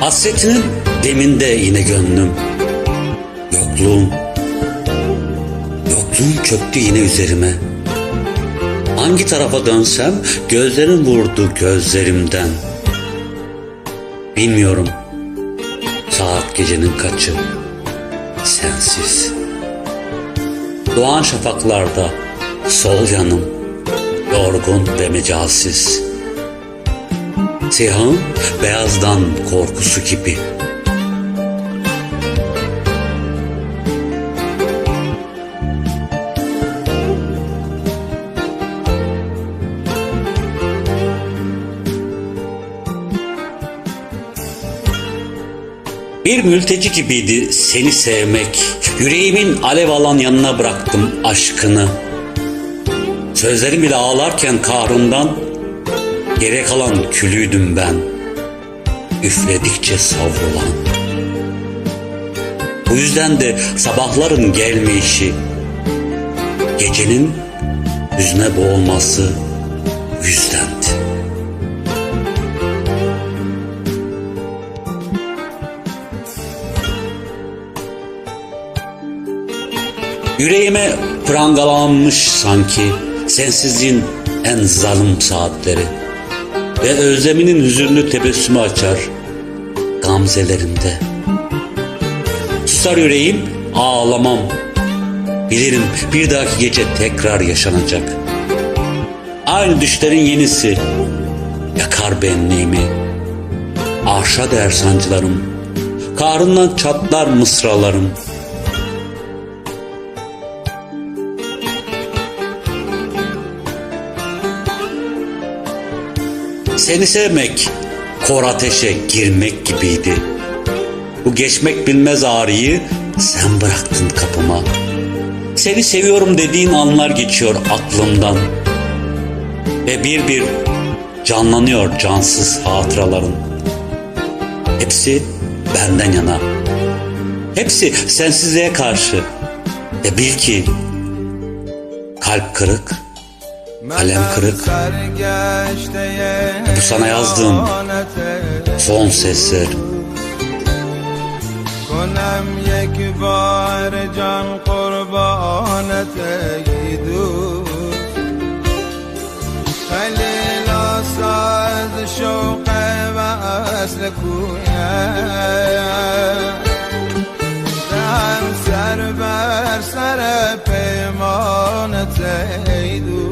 Hasretinin deminde yine gönlüm. Yokluğum, yokluğum çöktü yine üzerime. Hangi tarafa dönsem gözlerim vurdu gözlerimden. Bilmiyorum saat gecenin kaçı sensiz. Doğan şafaklarda sol yanım yorgun ve mecalsiz. Siyahın beyazdan korkusu gibi. Bir mülteci gibiydi seni sevmek. Yüreğimin alev alan yanına bıraktım aşkını. Sözlerim bile ağlarken kahrımdan Geriye kalan külüydüm ben. Üfledikçe savrulan. Bu yüzden de sabahların gelmeyişi Gecenin hüzne boğulması yüzdendi. Yüreğime prangalanmış sanki Sensizliğin en zalim saatleri Ve özleminin hüzünlü tebessümü açar Gamzelerinde. Susar yüreğim ağlamam. Bilirim bir dahaki gece tekrar yaşanacak. Aynı düşlerin yenisi Yakar benliğimi. Arşa der sancılarım Kahrından çatlar mısralarım Seni sevmek kor ateşe girmek gibiydi. Bu geçmek bilmez ağrıyı sen bıraktın kapıma. Seni seviyorum dediğin anlar geçiyor aklımdan. Ve bir bir canlanıyor cansız hatıraların. Hepsi benden yana. Hepsi sensizliğe karşı. Ve bil ki kalp kırık, kalem kırık. Bu sana yazdığım son seslerim. کنم یک بار جان قربانت ای دوست خلیلا ساز شوق و اصل کویم دهم سر بر سر پیمانت ای دوست